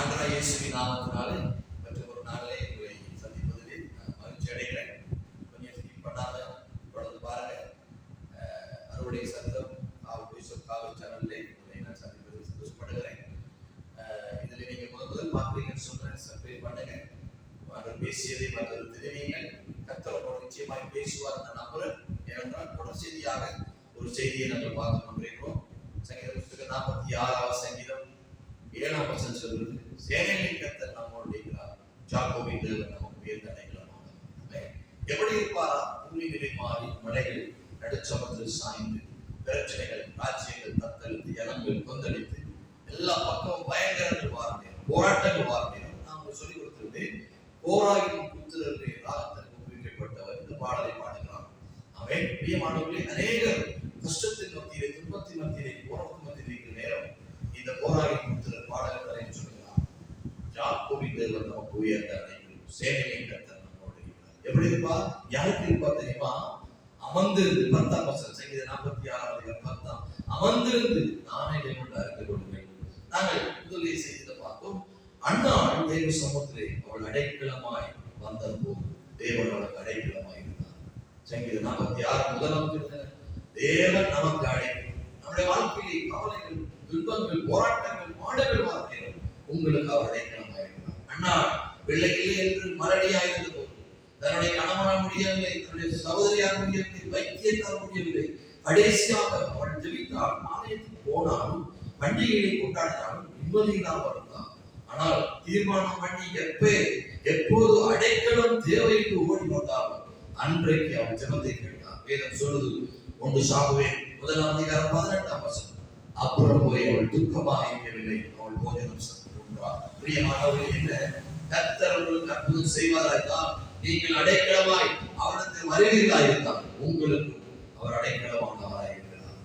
ஆண்டரா இயேசுவி நாமத்தினாலே மற்றும் ஒரு நாளிலே உங்களை சந்திப்பதில் நான் மகிழ்ச்சி அடைகிறேன். கொஞ்சம் ஸ்கிப் பண்ணாத தொடர்ந்து பாருங்க. அறுவடை சத்தம் காவல் காவல் சேனல்லே உங்களை நான் சந்திப்பதில் சந்தோஷப்படுகிறேன். இதில் நீங்கள் முதல் முதல் பார்க்குறீங்கன்னு சொல்றேன். சப்ஸ்கிரைப் பண்ணுங்க. அவர் பேசியதை மற்றவர் தெரிவிங்கள் கத்தரோட நிச்சயமாய் பேசுவார் நான் நம்புறேன் ஏனென்றால் தொடர் செய்தியாக ஒரு செய்தியை நாங்கள் பார்த்து கொண்டிருக்கிறோம் சங்கீத புஸ்தகம் நாற்பத்தி ஆறாவது சங்கீதம் ஏழாம் வசனம் சொல்கிறது. சேனைகளின் கத்தர் நம்மோடு இருக்கிறார். ஜாக்கோபின் தேவன் நமக்கு உயர்ந்த எப்படி இருப்பாரா? பூமிகளை மாறி மலைகள் நடுச்சமத்தில் சாய்ந்து பிரச்சனைகள் ராஜ்யங்கள் தத்தளித்து இனங்கள் கொந்தளித்து எல்லா பக்கமும் பயங்கரங்கள் வார்த்தை போராட்டங்கள் வார்த்தை நான் உங்களுக்கு சொல்லிக் கொடுத்திருந்தேன் போராயின் புத்திரருடைய ராகத்திற்கு குறிக்கப்பட்டவர் இந்த பாடலை பாடுகிறார். அவன் பிரியமானவர்களே அநேக கஷ்டத்தின் மத்தியிலே துன்பத்தின் மத்தியிலே போராட்டத்தின் மத்தியிலே இருக்கிற நேரம் இந்த போராயின் புத்திரர் பாடல்களை சொல்கிறார் ஜாக்கோபின் தேவன் நமக்கு உயர்ந்த அடைக்கலம் சேனையின் கர்த்தர் நம்மோடு இருக்கிறார் எப்படி இருப்பா யாருக்கு இருப்பா தெரியுமா அமர்ந்திருந்து பத்தாம் வசனம் சங்கீத நாற்பத்தி ஆறாவது பத்தாம். அமர்ந்திருந்து நானே கொண்டு அறிந்து கொள்வேன் நாங்கள் முதலே செய்ததை பார்த்தோம். அண்ணா தேவ சமூகத்திலே அவள் அடைக்கலமாய் வந்த போது தேவன் அவளுக்கு அடைக்கலமாய் இருந்தார். சங்கீத நாற்பத்தி ஆறு முதலாம் தேவன் நமக்கு அடைக்கலம் நம்முடைய வாழ்க்கையிலே கவலைகள் துன்பங்கள் போராட்டங்கள் மாடுகள் வாழ்க்கையிலும் உங்களுக்கு அவர் அடைக்கலமாய் இருக்கிறார் அண்ணா வெள்ளையிலே என்று மலடியாய் தன்னுடைய கணவனாக முடியவில்லை தன்னுடைய சகோதரியாக முடியவில்லை வைத்தியத்தால் முடியவில்லை. கடைசியாக அவள் ஜெபித்தால் ஆலயத்துக்கு போனாலும் பண்டிகைகளை கொண்டாடினாலும் நிம்மதி இல்லாமல் ஆனால் தீர்மானம் பண்ணி எப்ப எப்போது அடைக்கலம் தேவை என்று ஓடி வந்தாலும் அன்றைக்கு அவன் ஜெபத்தை கேட்டார் வேதம் சொல்லுது ஒன்று சாகுவே முதலாம் அதிகாரம் பதினெட்டாம் வசனம். அப்புறம் போய் அவள் துக்கமாக இருக்கவில்லை அவள் போஜனம் கொண்டார் பிரியமானவர்கள் என்ன? கத்தர் உங்களுக்கு அற்புதம் செய்வாராய்தான் நீங்கள் அடைக்கலமாய் அவனுக்கு வருவீர்களாய் இருந்தால் உங்களுக்கு அவர் அடைக்கலமானவராய் இருக்கிறார்.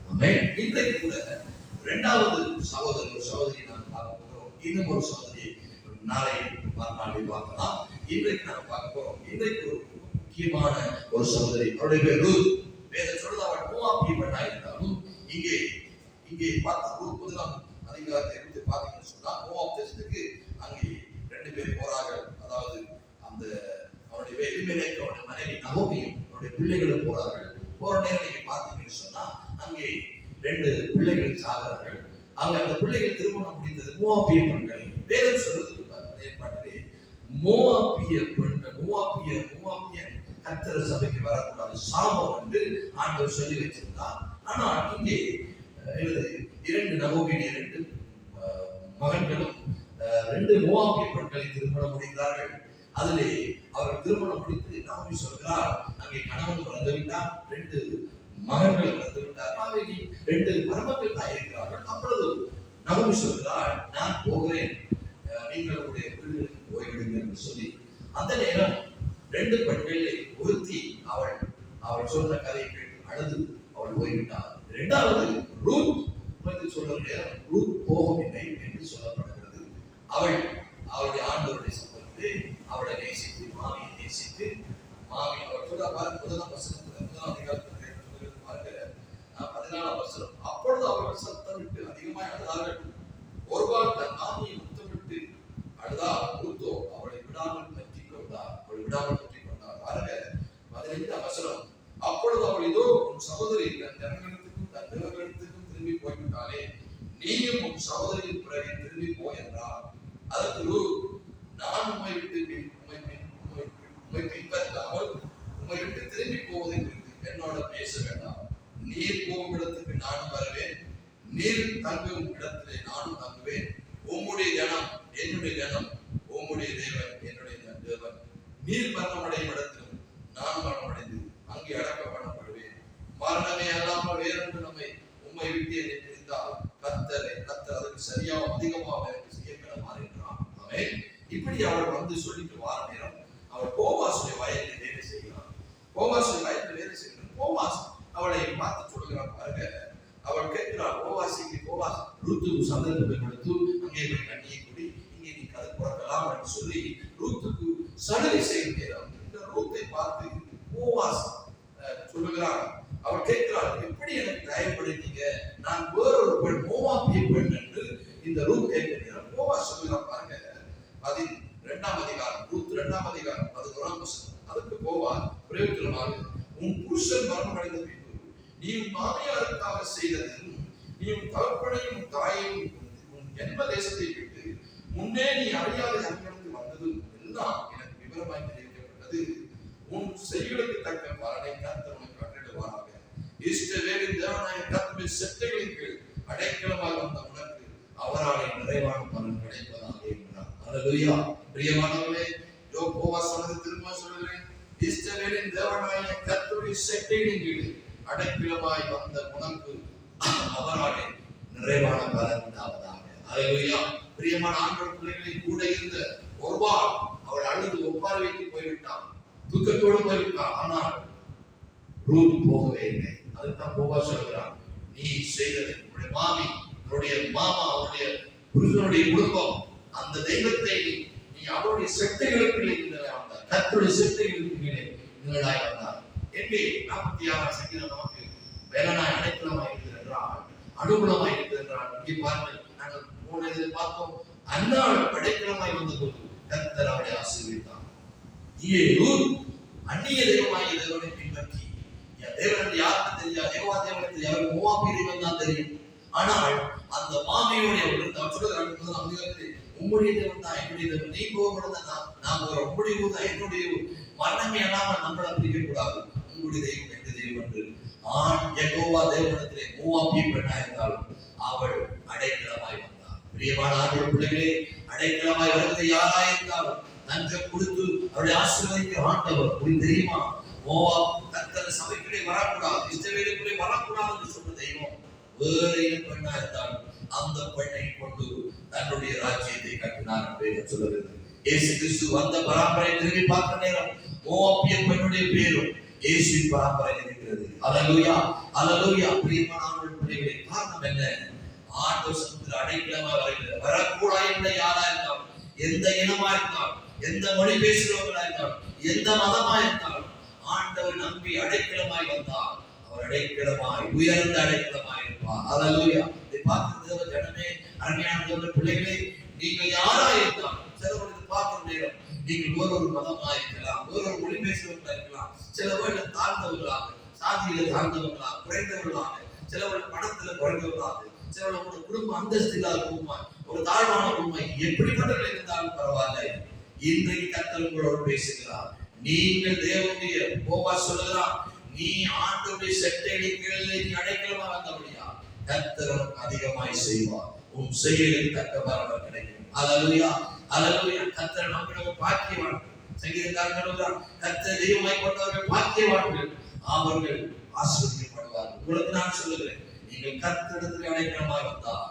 இன்றைக்கு கூட இரண்டாவது சகோதரர் ஒரு சகோதரி நாம் பார்க்க போகிறோம். இன்னும் ஒரு சகோதரியை நாளை மறுநாளில் பார்க்கலாம். இன்றைக்கு நாம் பார்க்க போறோம் இன்றைக்கு ஒரு முக்கியமான ஒரு சகோதரி அவருடைய பேர் ரூத் வேத சொல்ல அவள் மூவாப்பிய பெண்ணா இருந்தாலும் இங்கே இங்கே பார்த்த ரூத் முதலாம் அதிகாரத்தை எடுத்து பார்த்தீங்கன்னு சொன்னா மூவாப் தேசத்துக்கு அங்கே ரெண்டு பேர் போறாங்க அதாவது அந்த அவருடைய எலிமெலேக் அவருடைய மனைவி நகோமியும் அவருடைய பிள்ளைகளும் போறார்கள் போற நேரம் நீங்க பார்த்தீங்கன்னு சொன்னா அங்கே ரெண்டு பிள்ளைகள் சாகிறார்கள் அங்க அந்த பிள்ளைகள் திருமணம் முடிந்தது மூவாப்பிய பெண்கள் வேதம் சொல்றது ஏற்பாட்டிலே மூவாப்பிய பெண்கள் மூவாப்பிய மூவாப்பிய கத்தர சபைக்கு வரக்கூடாது சாபம் என்று ஆண்டவர் சொல்லி வச்சிருந்தார் ஆனால் இங்கே இரண்டு நகோமியின் இரண்டு மகன்களும் ரெண்டு மூவாப்பிய பெண்களை திருமணம் முடிந்தார்கள் அதிலே அவர் திருமணம் முடித்து நாமி சொல்கிறார் அங்கே கணவன் பிறந்து விட்டார் ரெண்டு மகன்கள் பிறந்து விட்டார். ரெண்டு மருமக்கள் தான் இருக்கிறார்கள். அப்பொழுது நாமி சொல்கிறார் நான் போகிறேன். அஹ், நீங்கள் உங்களுடைய வீடுகளுக்கு போய்விடுங்க என்று சொல்லி அந்த நேரம் ரெண்டு பெண் ஒருத்தி அவள் அவள் சொன்ன கதையை கேட்டு அழுது அவள் போய்விட்டாள் இரண்டாவது ரூத் பற்றி சொல்ற நேரம் ரூத் போகவில்லை என்று சொல்லப்படுகிறது அவள் அவளுடைய ஆண்டவருடைய சம்பவத்தை அவளை நேசித்து மாமியை நேசித்து மாமி அவள் சொல்ல பாருங்க முதலாம் வசனத்துல முதலாம் அதிகாரத்துல சொல்லுகிறது பாருங்க அஹ், பதினாலாம் அப்பொழுது அவர்கள் சத்தமிட்டு அதிகமாய் அழுதார்கள் ஒருவாள் தன் மாமியை முத்தமிட்டு அழுதா ரூத்தோ அவளை விடாமல் பற்றி கொண்டார் அவளை விடாமல் பற்றி கொண்டார் பாருங்க பதினைந்து அவசரம் அப்பொழுது அவள் இதோ உன் சகோதரி தன் ஜனங்களுக்கும் தன் நிலங்களுக்கும் திரும்பி போய்விட்டாலே நீயும் உன் சகோதரியின் பிறகு திரும்பி போ என்றார் அதற்கு நான் உண்மை விட்டு உண்மை உம்மை உம்மை பின்பற்றாமல் விட்டு திரும்பி போவதை குறித்து என்னோட பேச வேண்டாம். நீர் போகும் இடத்துக்கு நானும் வருவேன். நீர் தங்கும் இடத்திலே நானும் தங்குவேன். உம்முடைய ஜனம் என்னுடைய தினம் உம்முடைய தேவன் என்னுடைய தேவன். நீர் மரணமடையும் இடத்திலும் நான் மரணமடைந்து அங்கே அடக்க பண்ணப்படுவேன் மரணமே அல்லாமல் வேறொன்று நம்மை உண்மை விட்டு என்னை பிரிந்தால் கத்தரை கத்தர் அதற்கு சரியா அதிகமாக எனக்கு செய்ய மாறுகிறான் அவன் இப்படி அவள் வந்து சொல்லிட்டு வார நேரம் அவள் கோபாசுடைய வயலில் கோமாஸ் வயிற்று வேலை செய்கிறது கோமாஸ் அவளை பார்த்து சொல்கிறான் பாருங்க. அவள் கேட்கிறாள் கோவாஸ் இங்கே கோவாஸ் ரூத்து சந்தர்ப்பத்தை கொடுத்து அங்கே போய் கண்ணியை கூடி இங்கே நீ கதை புறக்கலாம் என்று சொல்லி ரூத்துக்கு சலுகை செய்கிறார் இந்த ரூத்தை பார்த்து கோவாஸ் சொல்லுகிறான். அவள் கேட்கிறாள் எப்படி எனக்கு தயப்படுத்தீங்க நான் வேறொரு பெண் மோவாப்பிய பெண் என்று இந்த ரூத் கேட்கிறார் மோவா சொல்லுகிறான் பாருங்க. அதில் இரண்டாம் அதிகாரம் ரூத் இரண்டாம் அதிகாரம் அது ஒரு அதுக்கு போவார் பிரயோகத்தினால் உன் புருஷன் மரணமடைந்த பின்பு நீ உன் மாமியாருக்காக செய்ததும் நீ உன் தகப்பனையும் உன் தாயையும் உன் ஜென்ம தேசத்தை விட்டு முன்னே நீ அறியாத அங்கிருந்து வந்ததும் எல்லாம் எனக்கு விவரமாய் தெரிவிக்கப்பட்டது. உன் செய்களுக்கு தக்க பலனை கர்த்தர் உனக்கு கட்டிடுவாராக இஷ்டவேலின் தேவனாய கர்த்தரின் செட்டைகளின் கீழ் அடைக்கலமாக வந்த உனக்கு அவரால் நிறைவான பலன் கிடைப்பதாக என்றார் அல்லேலூயா பிரியமான அந்த உணர்வு அவராலே நிறைவான பலன் உண்டாவதாக பிரியமான ஆண்கள் பிள்ளைகளை கூட இருந்த ஒருவாள் அவள் அழுது ஒப்பார் வைத்து போய்விட்டான் துக்கத்தோடு போய்விட்டான் ஆனால் ரூத் போகவே இல்லை. அதுதான் போவா சொல்கிறான் நீ செய்தது உன்னுடைய மாமி உன்னுடைய மாமா அவருடைய புருஷனுடைய குடும்பம். அந்த தெய்வத்தை நீ அவருடைய சக்திகளுக்கு நீங்களாய் வந்தார் கத்துடைய சக்திகளுக்கு கீழே நீங்களாய் வந்தார் எங்கே? நாற்பத்தி ஆறாம் சங்கீதம் நமக்கு வேலனாய் அடைக்கலமாய் இருக்கிறது என்றால் அனுகூலமாய் இருக்கிறது என்றால் இங்கே பாருங்கள் நாங்கள் போன இதில் பார்த்தோம். அந்நாள் அடைக்கலமாய் வந்த போது கர்த்தர் அவரை ஆசீர்வதித்தார். இங்கே அந்நிய தெய்வமாய் தேவனை பின்பற்றி என் தேவன் யாருக்கு தெரியாது? தேவா தேவனுக்கு யாரும் மூவாப்பி தெய்வம் தெரியும். ஆனால் அந்த மாமியுடைய அவர் சொல்லுகிறார் முதல் அதிகாரத்தில் உம்முடைய தேவன் தான் என்னுடைய தேவன். நீ போகக்கூடாது நான் நான் ஒரு உம்முடைய தான் என்னுடைய ஊர். மரணமே இல்லாமல் நம்மளை பிரிக்க கூடாது உங்களுடைய தெய்வம் எங்க தெய்வம் என்று ஆண் யெகோவா தேவனிடத்திலே மூவாப்பி பெண்ணா இருந்தாலும் அவள் அடைக்கலமாய் வந்தார் பிரியமான ஆண்கள் பிள்ளைகளே அடைக்கலமாய் வருவது யாராய் இருந்தாலும் லஞ்சம் கொடுத்து அவருடைய ஆசீர்வதிக்க ஆண்டவர் உங்களுக்கு தெரியுமா மோவா கத்தர் சபைக்குள்ளே வரக்கூடாது இஷ்டவேலுக்குள்ளே வரக்கூடாது என்று சொன்ன தெய்வம் வேறு இன பெண்ணா இருந்தாலும் அந்த பெண்ணை கொண்டு தன்னுடைய ராஜ்யத்தை கட்டினார் என்று சொல்லுகிறது இயேசு கிறிஸ்து வந்த பராம்பரை திரும்பி பார்த்த நேரம் மோவாப்பிய பெண்ணுடைய பேரும் இயேசுவின் பரம்பரை இருக்கிறது அலலூயா அலலூயா பிரியமானவர்கள் பிள்ளைகளை காரணம் என்ன? ஆண்டவர் சமுத்திர அடைக்கலமா வருகிறது வரக்கூடா என்ற யாரா இருந்தாலும் எந்த இனமா இருந்தாலும் எந்த மொழி பேசுகிறவர்களா இருந்தாலும் எந்த மதமா இருந்தாலும் ஆண்டவர் நம்பி அடைக்கலமாய் வந்தால் அவர் அடைக்கலமாய் உயர்ந்த அடைக்கலமாய் இருப்பார். அலலூயா இதை பார்த்து ஜனமே அருமையான தேவ பிள்ளைகளே நீங்கள் யாரா இருந்தாலும் சிலவர்களுக்கு பார்க்கும் நேரம் நீங்கள் ஒரு ஒரு இருக்கலாம் ஒரு ஒரு மொழி பேசுறவங்களா இருக்கலாம். சிலவர்கள் தாழ்ந்தவர்களாக சாதியில தாழ்ந்தவர்களாக குறைந்தவர்களாக சிலவர்கள் பணத்துல குறைந்தவர்களாக சிலவர்கள் குடும்ப அந்தஸ்து இல்லாத குடும்பம் ஒரு தாழ்வான குடும்பம் எப்படிப்பட்டவர்கள் இருந்தாலும் பரவாயில்லை. இன்றைக்கு கத்தல் உங்களோடு பேசுகிறார். நீங்கள் தேவனுடைய போவா சொல்லுகிறார். நீ ஆண்டுடைய செட்டடி கீழே நீ அடைக்கலமா வந்தபடியா கத்தரம் அதிகமாய் செய்வார். உன் செயலில் தக்க பரவ கிடைக்கும். அலலுயா அலலுயா கத்தர் நம்மளுக்கு பாக்கியவான் சங்கீதக்காரன் கத்த தெய்வமாய் கொண்டவர்கள் பாக்கியவான்கள். அவர்கள் ஆசிரியப்படுவார்கள் உங்களுக்கு நான் சொல்லுகிறேன் நீங்கள் கத்திடத்தில் அடைக்கிறமா இருந்தால்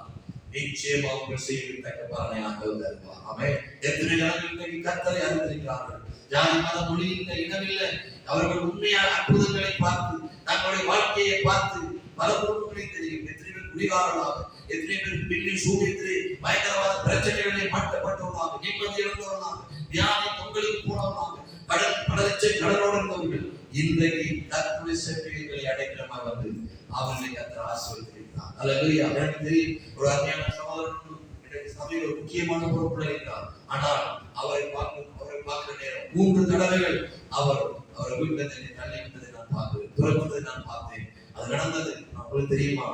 நிச்சயமா உங்கள் செய்தி தக்க பலனை ஆண்டவர் தருவார். அவன் எத்தனை ஜனங்கள் கத்தரை அறிந்திருக்கிறார்கள்? ஜாதி மத மொழி இல்லை இனமில்லை அவர்கள் உண்மையான அற்புதங்களை பார்த்து தங்களுடைய வாழ்க்கையை பார்த்து பல பொருட்களை தெரியும். எத்தனை குடிகாரர்களாக எத்தனை பேர் பில்லி சூரியத்திலே பயங்கரவாத பிரச்சனைகளை மாட்டப்பட்டவர்களாக நிம்மதி இழந்தவர்களாக வியாதி பொங்கலுக்கு போனவர்களாக கடல் பல கடலோடு இருந்தவர்கள். இன்றைக்கு கத்துடைய செவிகளை அடைக்கலமாக வந்து அவர்களை கத்தர் ஆசிர்வதிக்கிறார் அல்லேலூயா. எனக்கு தெரியும் ஒரு அருமையான சமாதானம் சபையில் ஒரு முக்கியமான பொறுப்புல இருக்கிறார் ஆனால் அவரை பார்க்கும் அவரை பார்க்கிற நேரம் மூன்று தடவைகள் அவர் அவர் வீட்டில் தள்ளி விட்டதை நான் பார்த்தேன் துறப்பதை நான் பார்த்தேன். அது நடந்தது. உங்களுக்கு தெரியுமா?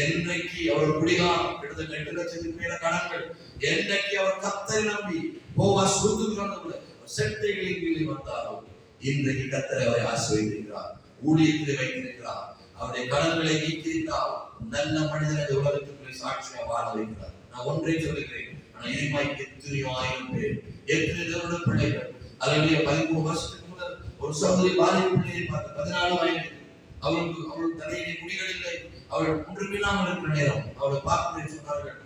என்றைக்கு அவர் குடிகாரம் கிட்டத்தட்ட எட்டு லட்சத்துக்கு மேல கடன்கள் என்றைக்கு அவர் கத்தரை நம்பி போவா சுருத்துகிறார் செட்டைகளின் கீழே வந்தாரோ இன்றைக்கு கத்தரை அவரை ஆசிரியர் ஊழியத்திலே வைத்திருக்கிறார். அவருடைய கடன்களை நீக்கியிருக்கிறார் நல்ல மனிதன் இந்த உலகத்துக்குள்ளே சாட்சியாக வாழ வைக்கிறார். நான் ஒன்றை சொல்லுகிறேன் ஆனால் இதுமாய்க்கு எத்தனையோ ஆயிரம் பேர் எத்தனை தேவனுடைய பிள்ளைகள் அதனுடைய பதிமூணு வருஷத்துக்கு முதல் ஒரு சகோதரி பாதிப்பு பிள்ளையை பார்த்து பதினாலு வயது அவளுக்கு அவள் தலையிலே குடிகள் இல்லை. அவள் ஒன்றுமில்லாமல் இருக்கிற நேரம் அவளை பார்க்கிறேன் சொன்னார்கள்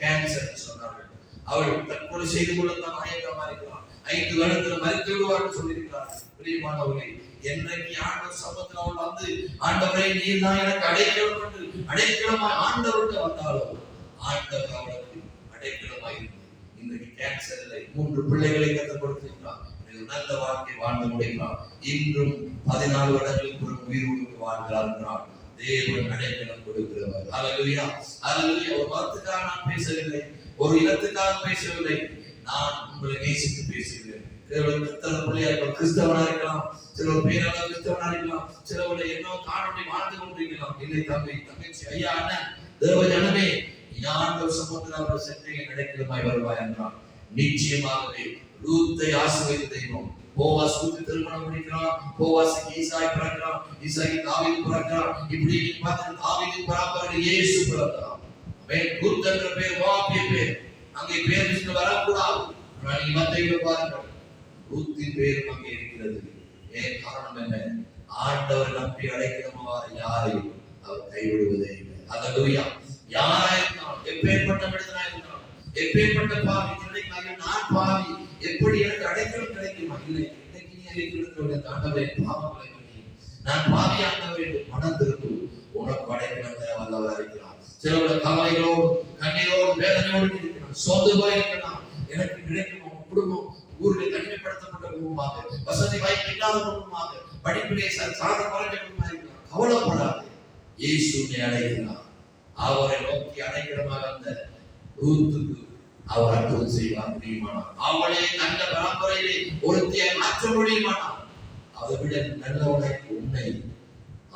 கேன்சர் சொன்னார்கள். அவள் தற்கொலை செய்து கொள்ள தான் ஆயக்கமா இருக்கிறான். ஐந்து வருடத்துல மறித்து விடுவார்கள் சொல்லியிருக்கிறார்கள் பிரியமானவர்களே என்றைக்கு ஆண்டவர் சமத்துல அவள் வந்து ஆண்டவரை நீர் தான் எனக்கு அடைக்கலம் என்று அடைக்கலமாய் ஆண்டவர்கிட்ட வந்தாலோ? ஆண்டவர் அவளுக்கு அடைக்கலமாய் இன்றைக்கு கேன்சர் இல்லை. மூன்று பிள்ளைகளை கற்றுக் கொடுத்திருக்கிறார் ஒரு நல்ல வாழ்க்கை வாழ்ந்து முடிக்கிறார் இன்றும் பதினாலு வருடங்களுக்கு ஒரு உயிரோடு வாழ்கிறார் என்றால் தேவன் அடைக்கலம் கொடுக்கிறவர். அல்லேலூயா அல்லேலூயா ஒரு மதத்துக்காக நான் பேசவில்லை. ஒரு இனத்துக்காக பேசவில்லை. நான் உங்களை நேசித்து பேசுகிறேன். சிலவர் பிள்ளையா இருக்கலாம் கிறிஸ்தவனா இருக்கலாம். சிலவர் பேரால கிறிஸ்தவனா இருக்கலாம். சிலவர் என்ன காணொலி வாழ்ந்து கொண்டிருக்கலாம். இல்லை தம்பி தங்கச்சி ஐயா அண்ணன் தேவ ஜனமே யாண்டவர் சமுத்திர அவர் சென்றையை நடக்கிறமாய் வருவாய் என்றான். நிச்சயமாகவே ரூத்தை ஆசிரியர் தெய்வம் போவாஸ் ரூத்து திருமணம் முடிக்கிறான் போவாஸுக்கு ஈசாய் பிறக்கிறான் ஈசாய்க்கு தாவிது பிறக்கிறான் இப்படி நீ பார்த்து தாவிது பராபரடி ஏசு பிறக்கிறான் அவன் ரூத் என்ற பேர் வாப்பிய பேர். அங்கே பேர் விஷ்ணு வரக்கூடாது. ஆனால் நீ மத்தையில பாருங்கள். ரூத்தின் பேரும் அங்கே இருக்கிறது. ஏன் காரணம் என்ன? ஆண்டவர் நம்பி அடைக்கிறவாறு யாரையும் அவர் கைவிடுவதே இல்லை. அதுலூயா யாராயிருந்தாலும் எப்பேற்பட்ட மனிதனாயிருந்தாலும் எப்பேற்பட்ட பாவி நான் பாவி எப்படி எனக்கு அடைக்கலம் கிடைக்குமா? இல்லை இன்னைக்கு நீ அழைக்கிறதுடைய ஆண்டவரை பாவங்களை மன்னி. நான் பாவி ஆண்டவர் என்று மனம் திருப்பு. உனக்கு அடைக்கலம் தர வல்லவர் இருக்கிறார் சிலவர்கள் கவலைகளோடு கண்ணீரோடு வேதனையோடு இருக்கிறான் சோர்ந்து இருக்கலாம் எனக்கு கிடைக்கும்? உன் குடும்பம் ஊரில் தனிமைப்படுத்தப்பட்ட குடும்பமாக வசதி வாய்ப்பு இல்லாத குடும்பமாக படிப்பிலே சா- குறைந்த குடும்பமாக இருக்கிறான் கவலைப்படாது. இயேசு அடைகிறான் அவரை நோக்கி அடைக்கிறமாக அந்த ரூத்துக்கு அவர் அற்புதம் செய்வார் முடியுமானா அவங்களே நல்ல பரம்பரையிலே ஒருத்தியை மாற்ற முடியுமானார் அதை விட நல்லவனை உன்னை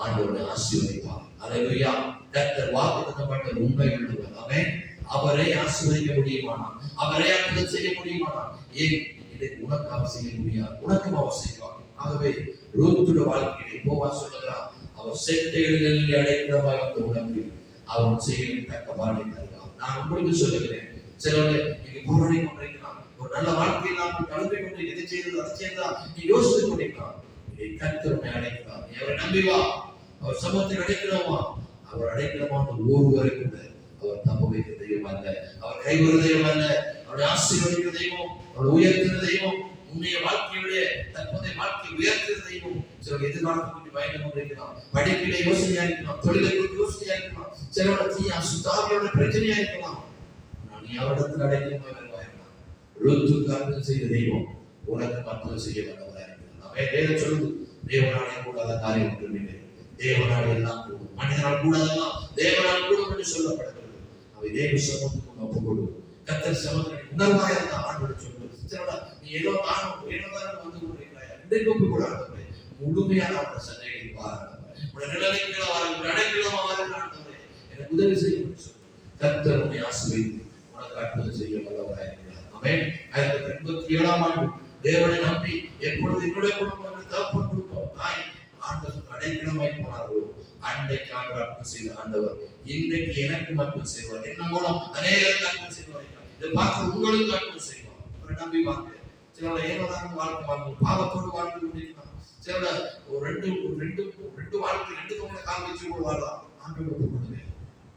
ஆண்டவனை ஆசீர்வதிப்பார். அல்லேலூயா கர்த்தர் வாக்குத்தப்பட்ட உண்மை உள்ளவர். அவன் அவரை ஆசீர்வதிக்க முடியுமானா அவரை அற்புதம் செய்ய முடியுமானா ஏன்? இதை உனக்கு அவர் செய்ய முடியாது. உனக்கும் அவர் செய்வார். ஆகவே ரூத்துட வாழ்க்கையிலே போவா சொல்லுகிறார் அவர் செட்டைகளில் அடைக்கிறவாய் வந்த உனக்கு அவன் செய்ய தக்க பாடை தருகிறார் நான் உங்களுக்கு சொல்லுகிறேன் சிலர் நீங்க போராடி கொண்டிருக்கலாம் ஒரு நல்ல வாழ்க்கை இல்லாமல் கொண்டு எது செய்தது அதை செய்தா நீ யோசித்து கொண்டிருக்கலாம். இதை கர்த்தர் அவரை நம்பி வா. அவர் சமூகத்தில் அடைக்கிறோமா அவர் அடைக்கிறோமா ஒருவரை கூட அவர் தப்பு வைக்கிற தெய்வம் அல்ல. அவர் கைவிடுற தெய்வம் அல்ல. அவருடைய ஆசீர்வதிக்கிற தெய்வம் அவர் உயர்த்துகிற தெய்வம் உன்னுடைய வாழ்க்கையுடைய தற்போதைய வாழ்க்கை உயர்த்துகிற தெய்வம். சிலர் எதிர்காலத்தை பற்றி பயந்து கொண்டிருக்கலாம். படிப்பிலே யோசனையா இருக்கலாம். தொழிலை குறித்து யோசனையா இருக்கலாம். சிலரோட தீயா சுத்தாவியோட பிரச்சனையா இருக்கலாம். நீ அவரிடத்தில் அடைக்கலமாக வருவாயிருக்கலாம் அர்த்தம் செய்த தெய்வம் உனக்கு மட்டும் செய்ய வல்லவராக இருக்கிறார் அவன் வேதம் சொல்லுது தேவனாலே கூடாத காரியம் ஒன்றுமில்லை தேவனால் எல்லாம் கூடும். மனிதனால் கூடாதெல்லாம் தேவனால் கூடும் என்று சொல்லப்படுகிறது. அவை தேவ சமத்துக்கு ஒப்பு கொடு கத்தர் சமூகத்தின் உணர்வாக இருந்த ஆண்டு சொல்லுது நீ ஏதோ தானம் ஏதோ தானம் வந்து கொண்டிருக்கிறாய்? இன்றைக்கு ஒப்பு கூட ஆண்டவரே முழுமையான அவருடைய சந்தையை பாருங்கள் உடைய நிலைமைகளை வாருங்கள் அடைக்கலமா வாருங்கள் ஆண்டவரே. எனக்கு உதவி செய்யும் கத்தர் சொல்லு கர்த்தர் உன்னை ஆசீர்வதித்து அற்புதம் செய்ய வல்லவராயிருக்கிறார் ஆமென். ஆயிரத்தி எண்பத்தி ஏழாம் ஆண்டு தேவனை நம்பி எப்பொழுது என்னுடைய குடும்பம் தகப்பன் குடும்பம் தாய் ஆண்டவர் அடைக்கலமாய் போனார்களோ அன்றைக்கு ஆண்டவர் அற்புதம் செய்த ஆண்டவர் இன்றைக்கு எனக்கு மட்டும் செய்வார். என்ன மூலம் அநேகருக்கு அற்புதம் செய்வார். இதை பார்த்து உங்களுக்கு அற்புதம் செய்வார். அவரை நம்பி வாங்க சிலரோட ஏனோதான் வாழ்க்கை வாழ்க்கை பாவத்தோடு வாழ்க்கை கொண்டிருக்கலாம் சிலரோட ஒரு ரெண்டு ரெண்டு ரெண்டு வாழ்க்கை ரெண்டு தொழில கால் வச்சு கூட வாழலாம். ஆண்டவர் ஒப்புக்கொள்ளுங்க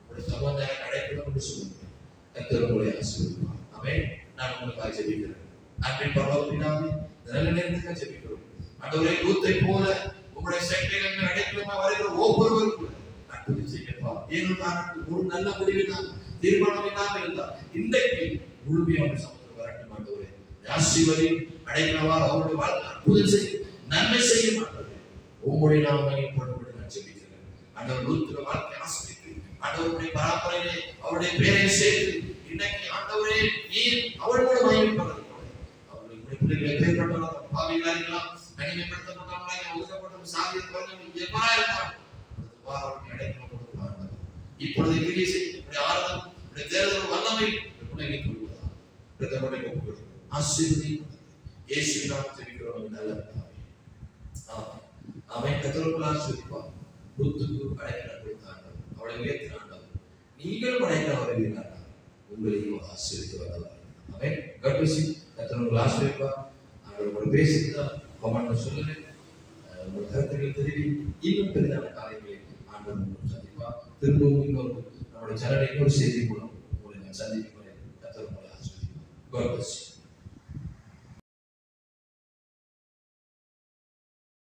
ஒரு சகோதரன் அடைக்கணும் என்று சொல்லுங்க கத்தர் உங்களை ஆசீர்வதிப்பார் ஆமென். நான் உங்களுக்காக ஜெபிக்கிறேன். அன்பின் பரவாயில்லாமே நல்ல நேரத்துக்காக ஜெபிக்கிறோம். ஆண்டவரே ரூத்தை போல உங்களுடைய சக்திகள் அடைக்கலமா வருகிற ஒவ்வொருவருக்கும் கூட அற்புதம் செய்யப்பா ஏனோ ஒரு நல்ல முடிவு தான் தீர்மானம் இல்லாமல் இருந்தால் இன்றைக்கு முழுமையான சமுத்திரம் வரட்டும் ஆண்டவரே. ஆசீர்வதி அடைக்கலவா அவருடைய வாழ்க்கை அற்புதம் செய்யும் நன்மை செய்ய மாட்டது உங்களுடைய நாம மையப்படும்படி நான் ஜெபிக்கிறேன். அந்த ரூத்துல வாழ்க்கை ஆண்டவருடைய பராப்பரையிலே அவருடைய பேரை சேர்த்து இன்னைக்கு ஆண்டவரே நீர் அவர்களோட மையப்படுறது அவருடைய பிள்ளைகளை பேர்பட்டவர்கள் பாவிகளா இருக்கலாம் தனிமைப்படுத்தப்பட்டவங்களா ஒதுக்கப்பட்ட சாதிய குறைஞ்சவங்க எவ்வளா இருக்கலாம் அவர்களுக்கு அடைக்கலம் கொடுக்கிறார்கள் இப்பொழுது கிரியை செய்ய ஆறுதல் உடைய தேர்தல் வல்லமை பிள்ளைகளை கொடுக்கிறார் பிரதமரை கொடுக்கிறார் ஆசீர்வதி இயேசு நாம் தெரிவிக்கிறோம் நல்ல அவன் கத்தருக்குள் ஆசீர்வதிப்பார். ருத்துக்கு அடைக்கலம் கொடுத்தாங்க அவளை உயர்த்தினாண்டவர் நீங்களும் அடைக்கலம் வருவீர்கள் உங்களையும் ஆசீர்வித்து வரலாம் அவன் கட்டுசி கத்தருக்குள் ஆசிரியப்பா அவர் ஒரு பேசியிருந்தால் கமெண்ட் சொல்லுங்க உங்கள் கருத்துக்கள் தெரிவி இன்னும் பெரிதான காரியங்களை ஆண்டவர் உங்களுக்கு சந்திப்பார். திரும்பவும் இன்னொரு நம்முடைய சரணை இன்னொரு செய்தி மூலம் உங்களை நான் சந்திக்கும் வரை கத்தர்